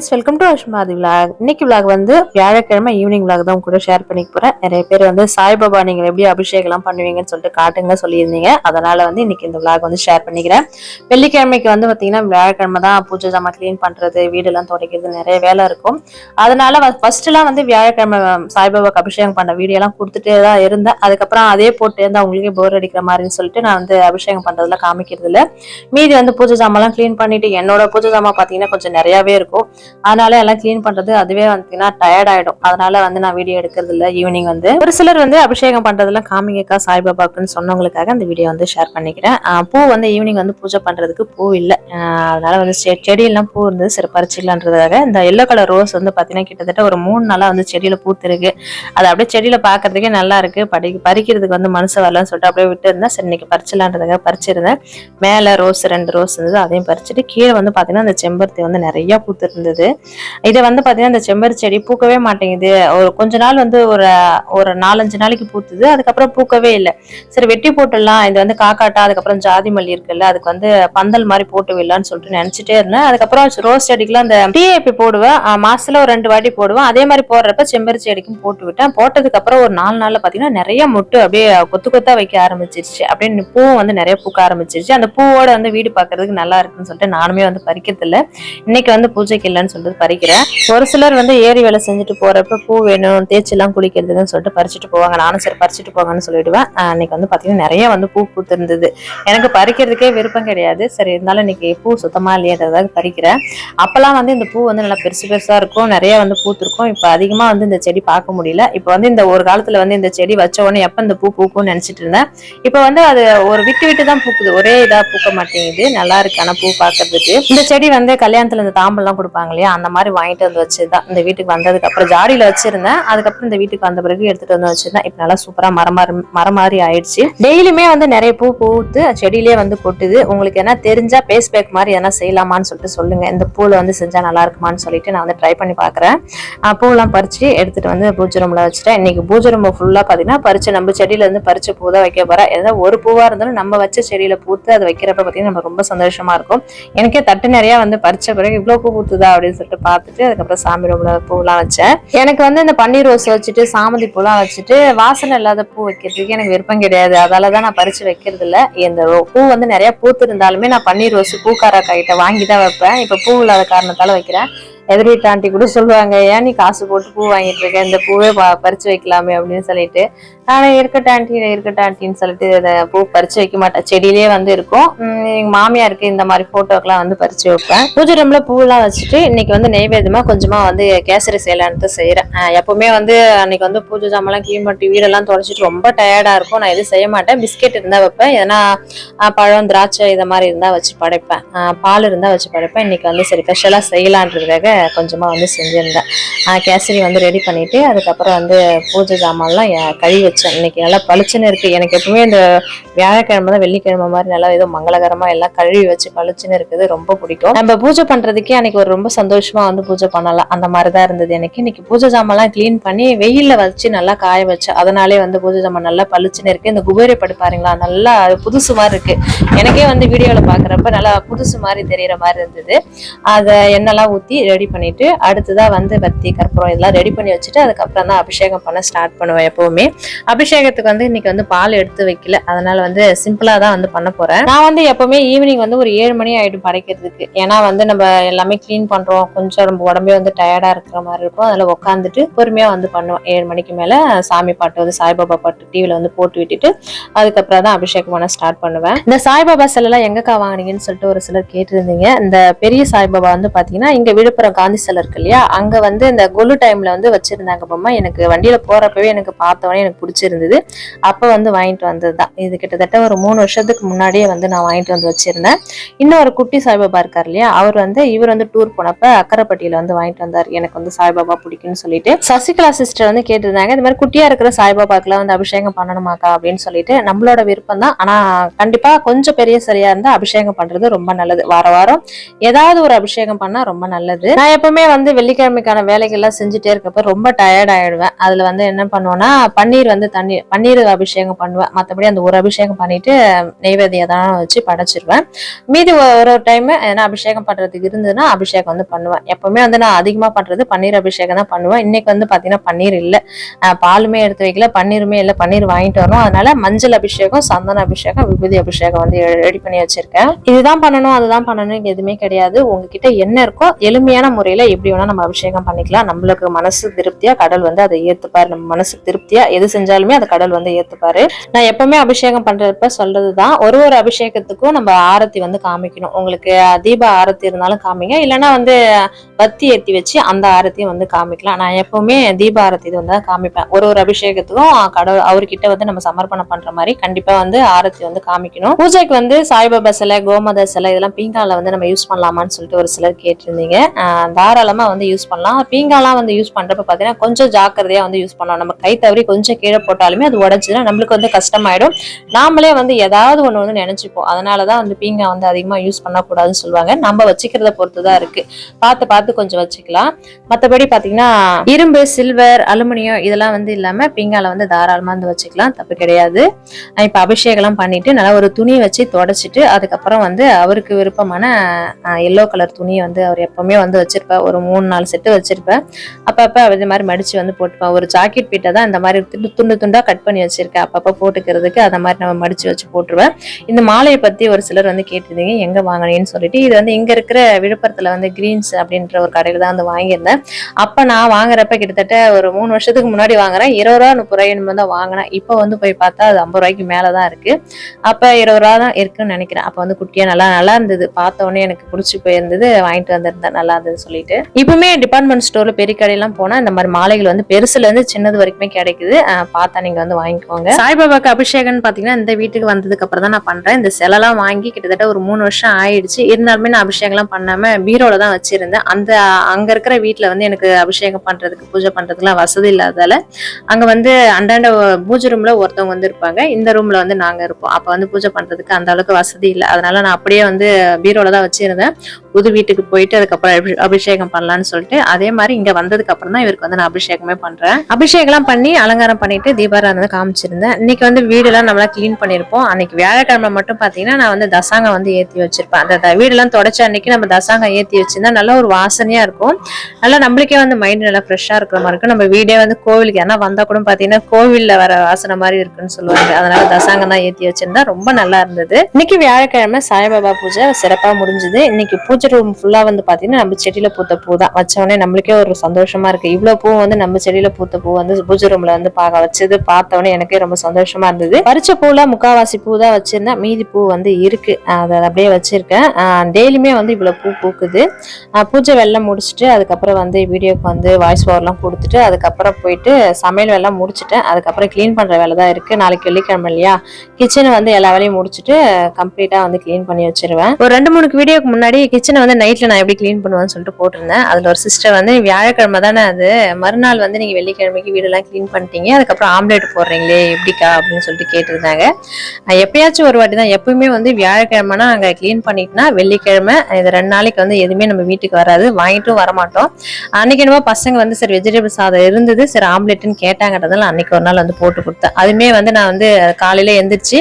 Friends welcome to Ashmathi vlog இன்னைக்கு vlog வந்து வியாழக்கிழமை ஈவினிங் விலாக் தான் கூட ஷேர் பண்ணிக்க போறேன். நிறைய பேர் வந்து சாய்பாபா நீங்கள் எப்படி அபிஷேகம்லாம் பண்ணுவீங்கன்னு சொல்லிட்டு காட்டுங்க சொல்லியிருந்தீங்க. அதனால வந்து இன்னைக்கு இந்த விலாக் வந்து ஷேர் பண்ணிக்கிறேன். வெள்ளிக்கிழமைக்கு வந்து பார்த்தீங்கன்னா வியாழக்கிழமை தான் பூஜை ஜாமான் க்ளீன் பண்ணுறது வீடெல்லாம் துடைக்கிறது நிறைய வேலை இருக்கும். அதனால ஃபர்ஸ்ட்லாம் வந்து வியாழக்கிழமை சாய்பாபாக்கு அபிஷேகம் பண்ண வீடியோலாம் கொடுத்துட்டே தான் இருந்தேன். அதுக்கப்புறம் அதே போட்டு இருந்தால் அவங்களுக்கே போர் அடிக்கிற மாதிரின்னு சொல்லிட்டு நான் வந்து அபிஷேகம் பண்ணுறதுல காமிக்கிறது இல்லை மீதி வந்து பூஜை ஜாமான்லாம் க்ளீன் பண்ணிட்டு என்னோட பூஜை ஜாமான் பார்த்தீங்கன்னா கொஞ்சம் நிறையாவே இருக்கும். அதனால எல்லாம் க்ளீன் பண்றது அதுவே வந்துன்னா டயர்ட் ஆயிடும். அதனால வந்து நான் வீடியோ எடுக்கிறது இல்லை. ஈவினிங் வந்து ஒரு சிலர் வந்து அபிஷேகம் பண்றதுலாம் காமிங்கக்கா சாய்பாபாக்குன்னு சொன்னவங்களுக்காக அந்த வீடியோ வந்து ஷேர் பண்ணிக்கிறேன். பூ வந்து ஈவினிங் வந்து பூஜை பண்றதுக்கு பூ இல்லை. அதனால வந்து செ- செடியெல்லாம் பூ இருந்தது சரி பறிச்சிக்கலான்றதுக்காக இந்த எல்லோ கலர் ரோஸ் வந்து பார்த்தீங்கன்னா கிட்டத்தட்ட ஒரு மூணு நாளா வந்து செடியில பூத்திருக்கு. அது அப்படியே செடியில பாக்குறதுக்கே நல்லா இருக்கு. படி பறிக்கிறதுக்கு வந்து மனசு வரலன்னு சொல்லிட்டு அப்படியே விட்டு இருந்தேன் சரி இன்னைக்கு பறிச்சலான்றதுக்காக பறிச்சிருந்தேன். மேல ரோஸ் ரெண்டு ரோஸ் இருந்தது அதையும் பறிச்சுட்டு கீழே வந்து பாத்தீங்கன்னா அந்த செம்பருத்தி வந்து நிறைய பூத்து இருந்தது இது வந்து பாத்தீங்கன்னா இந்த செம்பருத்தி செடி பூக்கவே மாட்டேங்குது. ஒரு கொஞ்ச நாள் வந்து ஒரு ஒரு நாலஞ்சு நாளைக்கு பூத்துது அதுக்கப்புறம் பூக்கவே இல்லை. சரி வெட்டி போட்டுடலாம். இது வந்து காக்காட்டா அதுக்கப்புறம் ஜாதி மல்லி இருக்குல்ல அதுக்கு வந்து பந்தல் மாதிரி போட்டு விடலான்னு சொல்லிட்டு நினைச்சிட்டே இருந்தேன். அதுக்கப்புறம் ரோஸ் செடிக்குலாம் அந்த டிஏபி போடுவேன். மாசத்துல ஒரு ரெண்டு வாட்டி போடுவேன். அதே மாதிரி போடுறப்ப செம்பருத்தி செடிக்கும் போட்டு விட்டேன். போட்டதுக்கு அப்புறம் ஒரு நாலு நாள்ல பாத்தீங்கன்னா நிறைய மொட்டு அப்படியே கொத்து கொத்தா வைக்க ஆரம்பிச்சிருச்சு. அப்படியே பூவும் வந்து நிறைய பூக்க ஆரம்பிச்சிருச்சு. அந்த பூவோட வந்து வீடு பாக்குறதுக்கு நல்லா இருக்குன்னு சொல்லிட்டு நானுமே வந்து பறிக்கிறது இல்லை இன்னைக்கு வந்து பூஜைக்கு இல்லைன்னு சொல்லிட்டு பறிக்கிறேன். ஒரு சிலர் வந்து ஏரி வேலை செஞ்சுட்டு போறப்ப பூ வேணும் தேய்ச்சி எல்லாம் சொல்லிட்டு பறிச்சுட்டு போவாங்க. நானும் சரி பறிச்சுட்டு போங்கன்னு சொல்லிடுவேன். அன்னைக்கு வந்து பாத்தீங்கன்னா நிறைய வந்து பூ பூத்திருந்தது. எனக்கு பறிக்கிறதுக்கே விருப்பம் கிடையாது. சரி இருந்தாலும் இன்னைக்கு பூ சுத்தமா இல்லையன்றதாக பறிக்கிறேன். அப்பெல்லாம் வந்து இந்த பூ வந்து நல்லா பெருசு பெருசா இருக்கும். நிறைய வந்து பூத்திருக்கும். இப்ப அதிகமா வந்து இந்த செடி பார்க்க முடியல. இப்ப வந்து இந்த ஒரு காலத்துல வந்து இந்த செடி வச்ச உடனே எப்ப இந்த பூ பூக்கும்னு நினைச்சிட்டு இருந்தேன். இப்ப வந்து அது ஒரு விட்டு விட்டு தான் பூக்குது. ஒரே இதா பூக்க மாட்டேங்குது. நல்லா இருக்கு. ஆனா பூ பார்க்கறதுக்கு இந்த செடி வந்து கல்யாணத்துல இந்த தாம்பெல்லாம் கொடுப்பாங்க இல்லையா? அந்த மாதிரி வாங்கிட்டு வந்து வச்சுதான். இந்த வீட்டுக்கு வந்ததுக்கு அப்புறம் ஜாடியில வச்சிருந்தேன். அதுக்கப்புறம் இந்த வீட்டுக்கு வந்த பிறகு எடுத்துட்டு வந்து வச்சிருந்தேன் இப்ப நல்லா சூப்பரா மரம் மரம் மாதிரி ஆயிடுச்சு. டெய்லியுமே வந்து நிறைய பூ பூத்து செடியிலே வந்து கொட்டுது. உங்களுக்கு என்ன தெரிஞ்சா பேஸ் பேக் மாதிரி எதனா செய்யலாமான்னு சொல்லிட்டு சொல்லுங்க. இந்த பூல வந்து செஞ்சா நல்லா இருக்குமான்னு சொல்லிட்டு நான் வந்து ட்ரை பண்ணி பாக்குறேன். ஆஹ் பூவெல்லாம் பறிச்சு எடுத்துட்டு வந்து பூஜை ரூம்ல வச்சுட்டேன். இன்னைக்கு பூஜை ரூம் ஃபுல்லா பாத்தீங்கன்னா பறிச்சு நம்ம செடியில இருந்து பறிச்சு பூ தான் வைக்க போறேன். ஏதாவது ஒரு பூவா இருந்தாலும் நம்ம வச்ச செடியில பூத்து அதை வைக்கிறப்ப பாத்தீங்கன்னா நம்ம ரொம்ப சந்தோஷமா இருக்கும். எனக்கே தட்டு நிறைய வந்து பறிச்ச பிறகு இவ்வளவு பூ பூத்துதா அப்படின்னு சொல்லிட்டு பார்த்துட்டு அதுக்கப்புறம் சாமி ரூம்ல பூலாம் வச்சேன். எனக்கு வந்து இந்த பன்னீர் ரோஸ் வச்சுட்டு சாமந்தி பூலாம் வச்சுட்டு வாசனை இல்லாத பூ வைக்கிறதுக்கு எனக்கு விருப்பம் கிடையாது. அதால தான் நான் பறிச்சு வைக்கிறது இல்ல இந்த பூ வந்து நிறைய பூத்து இருந்தாலுமே நான் பன்னீர் ரோஸ் பூக்காரா கிட்ட வாங்கி தான் வைப்பேன். இப்ப பூ இல்லாத காரணத்தால வைக்கிறேன். எதிரி தாண்டி ஆண்டி கூட சொல்லுவாங்க ஏன் நீ காசு போட்டு பூ வாங்கிட்டு இருக்க? இந்த பூவே பறிச்சு வைக்கலாமே அப்படின்னு சொல்லிட்டு. ஆனால் இருக்கட்டும் ஆண்டி இருக்கட்டும் ஆண்டின்னு சொல்லிட்டு இதை பூ பறிச்சு வைக்க மாட்டேன். செடியிலே வந்து இருக்கும். எங்கள் எங்க மாமியாருக்கு இந்த மாதிரி போட்டோக்கெல்லாம் வந்து பறிச்சு வைப்பேன். பூஜை ரூம்ல பூவெல்லாம் வச்சுட்டு இன்னைக்கு வந்து நெய்வேத்தியமா கொஞ்சமா வந்து கேசரி செய்யலான்ட்டு செய்யறேன் அஹ் எப்பவுமே வந்து அன்னைக்கு வந்து பூஜை ஜாமெல்லாம் க்ளீன் பண்ணிட்டு வீடெல்லாம் தொடச்சிட்டு ரொம்ப டயர்டா இருக்கும். நான் எதுவும் செய்ய மாட்டேன். பிஸ்கெட் இருந்தா வைப்பேன். எதனா பழம் திராட்சை இதை மாதிரி இருந்தா வச்சு படைப்பேன். பால் இருந்தா வச்சு படைப்பேன். இன்னைக்கு வந்து சரி ஸ்பெஷலா செய்யலான்றதுக்காக கொஞ்சமா வந்து செஞ்சிருந்தேன். கேசரி வந்து ரெடி பண்ணிட்டு அதுக்கப்புறம் வந்து பூஜை ஜாமான்லாம் கழுவி வச்சு வச்சேன் இன்னைக்கு நல்லா பளிச்சுன்னு இருக்கு. எனக்கு எப்பவுமே இந்த வியாழக்கிழமை தான் வெள்ளிக்கிழமை மாதிரி நல்லா ஏதோ மங்களகரமா எல்லாம் கழுவி வச்சு பளிச்சுன்னு இருக்குது. ரொம்ப பிடிக்கும். நம்ம பூஜை பண்றதுக்கே அன்னைக்கு ஒரு ரொம்ப சந்தோஷமா வந்து பூஜை பண்ணலாம். அந்த மாதிரி தான் இருந்தது எனக்கு. இன்னைக்கு பூஜை ஜாமான்லாம் க்ளீன் பண்ணி வெயிலில் வச்சு நல்லா காய வச்சு அதனாலே வந்து பூஜை ஜாமான் நல்லா பளிச்சுன்னு இருக்கு. இந்த குபேரை படு பாருங்களா நல்லா புதுசு மாதிரி இருக்கு. எனக்கே வந்து வீடியோல பாக்குறப்ப நல்லா புதுசு மாதிரி தெரியற மாதிரி இருந்தது. அதை எண்ணெய்லாம் ஊத்தி ரெடி பண்ணிட்டு அடுத்ததாக வந்து பத்தி கற்பூரம் இதெல்லாம் ரெடி பண்ணி வச்சுட்டு அதுக்கப்புறம் தான் அபிஷேகம் பண்ண ஸ்டார்ட் பண்ணுவேன் எப்பவுமே. அபிஷேகத்துக்கு வந்து இன்னைக்கு வந்து பால் எடுத்து வைக்கல. அதனால வந்து சிம்பிளா தான் வந்து பண்ண போறேன். நான் வந்து எப்பவுமே ஈவினிங் வந்து ஒரு ஏழு மணி ஆயிடும் படைக்கிறதுக்கு. ஏன்னா வந்து நம்ம எல்லாமே க்ளீன் பண்றோம். கொஞ்சம் நம்ம உடம்பே வந்து டயர்டா இருக்கிற மாதிரி இருக்கும். அதுல உட்காந்துட்டு பொறுமையா வந்து பண்ணுவேன் ஏழு மணிக்கு மேல சாமி பாட்டு வந்து சாய்பாபா பாட்டு டிவில வந்து போட்டு விட்டுட்டு அதுக்கப்புறம் தான் அபிஷேகம் பண்ண ஸ்டார்ட் பண்ணுவேன். இந்த சாய்பாபா சிலைலாம் எங்கக்கா வாங்குனீங்கன்னு சொல்லிட்டு ஒரு சிலர் கேட்டிருந்தீங்க. இந்த பெரிய சாய்பாபா வந்து பாத்தீங்கன்னா இங்க விழுப்புரம் காந்தி சிலை இருக்கு இல்லையா? அங்க வந்து இந்த கொலு டைம்ல வந்து வச்சிருந்தாங்க பொம்மா. எனக்கு வண்டியில போறப்பவே எனக்கு பார்த்தவொடனே எனக்கு பிடிச்சிருந்தது. அப்போ வந்து வாங்கிட்டு வந்தது தான் இது கிட்டத்தட்ட ஒரு மூணு வருஷத்துக்கு முன்னாடியே வந்து நான் வாங்கிட்டு வந்து வச்சிருந்தேன். இன்னொரு குட்டி சாய்பாபா இருக்கார் இல்லையா அவர் வந்து இவர் வந்து டூர் போனப்ப அக்கரைப்பட்டியில வந்து வாங்கிட்டு வந்தார். எனக்கு வந்து சாய்பாபா பிடிக்கும்னு சொல்லிட்டு. சசிகலா சிஸ்டர் வந்து கேட்டிருந்தாங்க இந்த மாதிரி குட்டியா இருக்கிற சாய்பாபாக்கெல்லாம் வந்து அபிஷேகம் பண்ணணுமாக்கா? அப்படின்னு சொல்லிட்டு. நம்மளோட விருப்பம் தான். ஆனா கண்டிப்பா கொஞ்சம் பெரிய சரியா இருந்தா அபிஷேகம் பண்றது ரொம்ப நல்லது. வார வாரம் ஏதாவது ஒரு அபிஷேகம் பண்ணா ரொம்ப நல்லது. நான் எப்பவுமே வந்து வெள்ளிக்கிழமைக்கான வேலைகள்லாம் செஞ்சுட்டே இருக்கப்ப ரொம்ப டயர்ட் ஆயிடுவேன். அதுல வந்து என்ன பண்ணுவேன்னா பன்னீர் வந்து வந்து தண்ணி பன்னீர் அபிஷேகம் பண்ணுவேன் மற்றபடி அந்த ஒரு அபிஷேகம் பண்ணிட்டு நெய்வேதியை தான் வச்சு படைச்சிருவேன். மீதி ஒரு ஒரு டைம் ஏன்னா அபிஷேகம் பண்றதுக்கு இருந்ததுன்னா அபிஷேகம் வந்து பண்ணுவேன். எப்பவுமே வந்து நான் அதிகமாக பண்றது பன்னீர் அபிஷேகம் தான் பண்ணுவேன். இன்னைக்கு வந்து பார்த்தீங்கன்னா பன்னீர் இல்லை. பாலுமே எடுத்து வைக்கல பன்னீருமே இல்லை பன்னீர் வாங்கிட்டு வரணும். அதனால மஞ்சள் அபிஷேகம் சந்தன அபிஷேகம் விபூதி அபிஷேகம் வந்து ரெடி பண்ணி வச்சிருக்கேன். இதுதான் பண்ணணும் அதுதான் பண்ணணும் எதுவுமே கிடையாது. உங்ககிட்ட என்ன இருக்கோ எளிமையான முறையில எப்படி வேணா நம்ம அபிஷேகம் பண்ணிக்கலாம். நம்மளுக்கு மனசு திருப்தியா கடல் வந்து அதை ஏத்துப்பாரு. நம்ம மனசு திருப்தியா எது செஞ்சாலுமே அந்த கடல் வந்து ஏத்துப்பாரு. நான் எப்பவுமே அபிஷேகம் பண்றப்ப சொல்றதுதான். ஒரு ஒரு அபிஷேகத்துக்கும் நம்ம ஆரத்தி வந்து காமிக்கணும். உங்களுக்கு தீப ஆரத்தி இருந்தாலும் காமிங்க. இல்லைன்னா வந்து பத்தி ஏத்தி வச்சு அந்த ஆரத்தியும் வந்து காமிக்கலாம். நான் எப்பவுமே தீப ஆரத்தி இது வந்து காமிப்பேன். ஒரு ஒரு அபிஷேகத்துக்கும் கடவுள் அவர்கிட்ட வந்து நம்ம சமர்ப்பணம் பண்ற மாதிரி கண்டிப்பா வந்து ஆரத்தி வந்து காமிக்கணும். பூஜைக்கு வந்து சாய்பாபா சிலை கோமத சிலை இதெல்லாம் பீங்கால வந்து நம்ம யூஸ் பண்ணலாமான்னு சொல்லிட்டு ஒரு சிலர் கேட்டிருந்தீங்க. தாராளமா வந்து யூஸ் பண்ணலாம். பீங்காலாம் வந்து யூஸ் பண்றப்ப பாத்தீங்கன்னா கொஞ்சம் ஜாக்கிரதையா வந்து யூஸ் பண்ணலாம். நம்ம கை தவறி கொஞ்சம் கீழே போட்டாலுமே அது உடஞ்சுன்னா நம்மளுக்கு வந்து கஷ்டமாயிடும். நாமளே வந்து ஏதாவது ஒன்று வந்து நினைச்சுப்போம். அதனாலதான் வந்து பீங்கா வந்து அதிகமா யூஸ் பண்ணக்கூடாதுன்னு சொல்லுவாங்க. நம்ம வச்சுக்கிறத பொறுத்து தான் இருக்கு. பார்த்து பார்த்து கொஞ்சம் வச்சுக்கலாம். மற்றபடி பார்த்தீங்கன்னா இரும்பு சில்வர் அலுமினியம் இதெல்லாம் வந்து இல்லாம பீங்கால வந்து தாராளமாக வந்து வச்சுக்கலாம். தப்பு கிடையாது. இப்போ அபிஷேகம்லாம் பண்ணிட்டு நல்லா ஒரு துணி வச்சு தொடச்சிட்டு அதுக்கப்புறம் வந்து அவருக்கு விருப்பமான எல்லோ கலர் துணியை வந்து அவர் எப்போவுமே வந்து வச்சுருப்பேன் ஒரு மூணு நாலு செட்டு வச்சிருப்பேன் அப்பப்போ இது மாதிரி மடிச்சு வந்து போட்டுப்பேன் ஒரு ஜாக்கெட் பீட்டை தான் இந்த மாதிரி துண்டு துண்டு துண்டா கட் பண்ணி வச்சிருக்கேன் அப்பப்ப போட்டுக்கிறதுக்கு அதை மாதிரி நம்ம மடிச்சு வச்சு போட்டுருவேன். இந்த மாலையை பத்தி ஒரு சிலர் வந்து கேட்டிருந்தீங்க. எங்க வாங்கினேன்னு சொல்லிட்டு இது வந்து இங்க இருக்கிற விழுப்புரத்துல வந்து கிரீன்ஸ் அப்படின்ற ஒரு கடையில தான் வந்து வாங்கியிருந்தேன். அப்ப நான் வாங்குறப்ப கிட்டத்தட்ட ஒரு மூணு வருஷத்துக்கு முன்னாடி வாங்குறேன். இருபது ரூபா முப்பது ரூபாய் தான் வாங்கினேன். இப்போ வந்து போய் பார்த்தா அது ஐம்பது ரூபாய்க்கு மேலதான் இருக்கு. அப்ப இருபது ரூபா தான் இருக்குன்னு நினைக்கிறேன். அப்ப வந்து குட்டியா நல்லா நல்லா இருந்தது. பார்த்த உடனே எனக்கு பிடிச்சி போயிருந்தது. வாங்கிட்டு வந்திருந்தேன். நல்லா இருந்ததுன்னு சொல்லிட்டு. இப்பவுமே டிபார்ட்மெண்ட் ஸ்டோர்ல பெரிய கடையெல்லாம் போனா இந்த மாதிரி மாலைகள் வந்து பெருசுல இருந்து சின்னது வரைக்குமே கிடைக்குது. பார்த்தா நீங்க வந்து வாங்கிக்கோங்க. சாய்பாபாக்கு அபிஷேகம்னு பாத்தீங்கன்னா இந்த வீட்டுக்கு வந்ததுக்கு அப்புறம் தான் நான் பண்றேன். இந்த சிலைலாம் வாங்கி கிட்டத்தட்ட ஒரு மூணு வருஷம் ஆயிடுச்சு. இருந்தாலுமே நான் அபிஷேகம்லாம் பண்ணாம பீரோல தான் வச்சிருந்தேன். அந்த அங்க இருக்கிற வீட்டில் வந்து எனக்கு அபிஷேகம் பண்றதுக்கு பூஜை பண்றதுக்குலாம் வசதி இல்லாதால அங்க வந்து அண்டாண்ட பூஜை ரூம்ல ஒருத்தவங்க வந்து இருப்பாங்க. இந்த ரூம்ல வந்து நாங்க இருப்போம். அப்ப வந்து பூஜை பண்றதுக்கு அந்த அளவுக்கு வசதி இல்லை. அதனால நான் அப்படியே வந்து பீரோல தான் வச்சிருந்தேன். புது வீட்டுக்கு போயிட்டு அதுக்கப்புறம் அபிஷேகம் பண்ணலாம்னு சொல்லிட்டு அதே மாதிரி இங்க வந்ததுக்கு அப்புறம் தான் இவருக்கு வந்து நான் அபிஷேகமே பண்றேன். அபிஷேகம்லாம் பண்ணி அலங்காரம் பண்ணிட்டு தீபாராதனை காமிச்சிருந்தேன். இன்னைக்கு வந்து வீடெல்லாம் நம்மளா க்ளீன் பண்ணியிருப்போம் அன்னைக்கு வியாழக்கிழமை மட்டும் பார்த்தீங்கன்னா நான் வந்து தசாங்கம் வந்து ஏற்றி வச்சிருப்பேன். அந்த த- வீடெல்லாம் தொடச்ச அன்னைக்கு நம்ம தசாங்கம் ஏற்றி வச்சிருந்தா நல்லா ஒரு வாசனையா இருக்கும். நல்லா நம்மளுக்கே வந்து மைண்ட் நல்லா ஃப்ரெஷ்ஷாக இருக்கிற மாதிரி இருக்கும். நம்ம வீடே வந்து கோவிலுக்கு ஏன்னா வந்தால் கூட பார்த்தீங்கன்னா கோவில்ல வர வாசனை மாதிரி இருக்குன்னு சொல்லுவாங்க. அதனால தசாங்கம் தான் ஏற்றி வச்சிருந்தா ரொம்ப நல்லா இருந்தது. இன்னைக்கு வியாழக்கிழமை சாய்பாபா பூஜை சிறப்பாக முடிஞ்சுது. இன்னைக்கு பூஜை ரூம் ஃபுல்லாக வந்து பார்த்தீங்கன்னா நம்ம செடியில பூத்த பூ தான். வச்சவொடனே நம்மளுக்கே ஒரு சந்தோஷமா இருக்கு. இவ்வளோ பூ வந்து நம்ம செடியில் பூத்த பூ வந்து பூஜை ரூமில் வந்து பார்க்க வச்சது பார்த்த எனக்கே ரொம்ப சந்தோஷமா இருந்தது. பறிச்ச பூல முக்காவாசி பூ தான் வச்சிருந்தேன். மீதி பூ வந்து இருக்கு. அதை அப்படியே வச்சிருக்கேன். டெய்லியுமே வந்து இவ்வளவு பூ பூக்குது. பூஜை வெள்ளம் முடிச்சுட்டு அதுக்கப்புறம் வந்து வீடியோக்கு வந்து வாய்ஸ் ஓவர்லாம் கொடுத்துட்டு அதுக்கப்புறம் போயிட்டு சமையல் வேலை முடிச்சுட்டேன். அதுக்கப்புறம் க்ளீன் பண்ற வேலை தான் இருக்கு. நாளைக்கு வெள்ளிக்கிழமை இல்லையா? கிச்சனை வந்து எல்லா வேலையும் முடிச்சுட்டு கம்ப்ளீட்டா வந்து க்ளீன் பண்ணி வச்சிருவேன். ஒரு ரெண்டு மூணு வீடியோக்கு முன்னாடி கிச்சனை வந்து நைட்ல நான் எப்படி க்ளீன் பண்ணுவேன்னு சொல்லிட்டு போட்டிருந்தேன். அதுல ஒரு சிஸ்டர் வந்து வியாழக்கிழமை தானே அது. மறுநாள் வந்து நீங்க வெள்ளிக்கிழமைக்கு வீடெல்லாம் க்ளீன் பண்ணிட்டீங்க. அதுக்கப்புறம் ஆம்லேட் போடுறீங்களே எப்படிக்கா அப்படின்னு சொல்லிட்டு கேட்டிருந்தாங்க. எப்பயாச்சும் ஒரு வாட்டி தான் எப்பவுமே வந்து வியாழக்கிழமைனா அங்கே க்ளீன் பண்ணிட்டுனா வெள்ளிக்கிழமை இது ரெண்டு நாளைக்கு வந்து எதுவுமே நம்ம வீட்டுக்கு வராது வாங்கிட்டும் வரமாட்டோம். அன்னைக்கு என்னமோ பசங்க வந்து சரி வெஜிடபிள் சாதம் இருந்தது சரி ஆம்லெட்டுன்னு கேட்டாங்கன்றதால அன்னைக்கு ஒரு நாள் வந்து போட்டு கொடுத்தேன். அதுவுமே வந்து நான் வந்து காலையில எந்திரிச்சு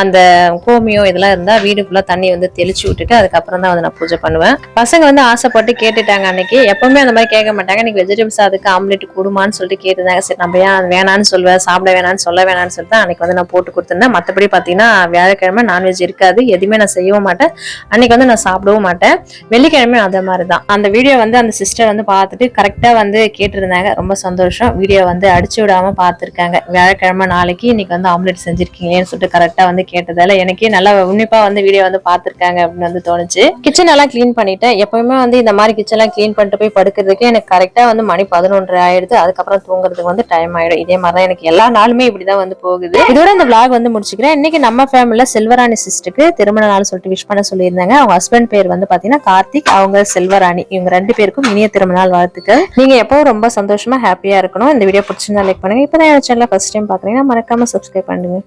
அந்த கோமியம் இதெல்லாம் இருந்தால் வீடு ஃபுல்லாக தண்ணி வந்து தெளிச்சு விட்டுட்டு அதுக்கப்புறம் தான் வந்து நான் பூஜை பண்ணுவேன். பசங்க வந்து ஆசைப்பட்டு கேட்டுட்டாங்க அன்னைக்கு. எப்பவுமே அந்த மாதிரி கேட்க மாட்டாங்க. இன்னைக்கு வெஜிடபிள் சாதத்துக்கு ஆம்லெட் கொடுமான்னு சொல்லிட்டு கேட்டிருந்தாங்க. சரி நம்ம ஏன் வேணான்னு சொல்லுவேன் சாப்பிட வேணான்னு சொல்ல வேணான்னு சொல்லிட்டு அன்னைக்கு வந்து நான் போட்டு கொடுத்துருந்தேன். மற்றபடி பார்த்தீங்கன்னா வியாழக்கிழமை நான்வெஜ் இருக்காது. எதுவுமே நான் செய்யவும் மாட்டேன். அன்னைக்கு வந்து நான் சாப்பிடவும் மாட்டேன். வெள்ளிக்கிழமை அதே மாதிரி தான் அந்த வீடியோ வந்து அந்த சிஸ்டர் வந்து பார்த்துட்டு கரெக்டாக வந்து கேட்டிருந்தாங்க. ரொம்ப சந்தோஷம். வீடியோ வந்து அடிச்சு விடாமல் பார்த்துருக்காங்க. வியாழக்கிழமை நாளைக்கு இன்னைக்கு வந்து ஆம்லெட் செஞ்சிருக்கீங்கன்னு சொல்லிட்டு கரெக்டாக வந்து கேட்டதால எனக்கே நல்லா உன்னிப்பாக வந்து வீடியோ வந்து பார்த்துருக்காங்க அப்படின்னு வந்து தோணுச்சு. கிச்சன் எல்லாம் க்ளீன் பண்ணிட்டேன். எப்பவுமே வந்து இந்த மாதிரி கிச்சன்லாம் க்ளீன் பண்ணிட்டு போய் படுக்கிறதுக்கு எனக்கு கரெக்டாக வந்து மணி பதினொன்று ஆயிடுது. அதுக்கப்புறம் தூங்குறதுக்கு வந்து டைம் ஆயிடும். இதே மாதிரி தான் எனக்கு எல்லா நாளுமே இப்படிதான் வந்து போகுது. இதோட இந்த விளாக் வந்து முடிச்சுக்கிறேன். இன்னைக்கு நம்ம ஃபேமிலியில செல்வராணி சிஸ்டருக்கு திருமண நாள் சொல்லிட்டு விஷ் பண்ண சொல்லியிருந்தாங்க. அவங்க ஹஸ்பண்ட் பேர் வந்து பாத்தீங்கன்னா கார்த்திக் அவங்க செல்வராணி. இவங்க ரெண்டு பேருக்கும் இனிய திருமண நாள் வாழ்த்துக்கள். நீங்க எப்பவும் ரொம்ப சந்தோஷமா ஹாப்பியா இருக்கணும். இந்த வீடியோ பிடிச்சிருந்தா லைக் பண்ணுங்க. இப்போ தான் சேனல் ஃபர்ஸ்ட் டைம் பாக்குறீங்கன்னா மறக்காம சப்ஸ்கிரைப் பண்ணுங்க.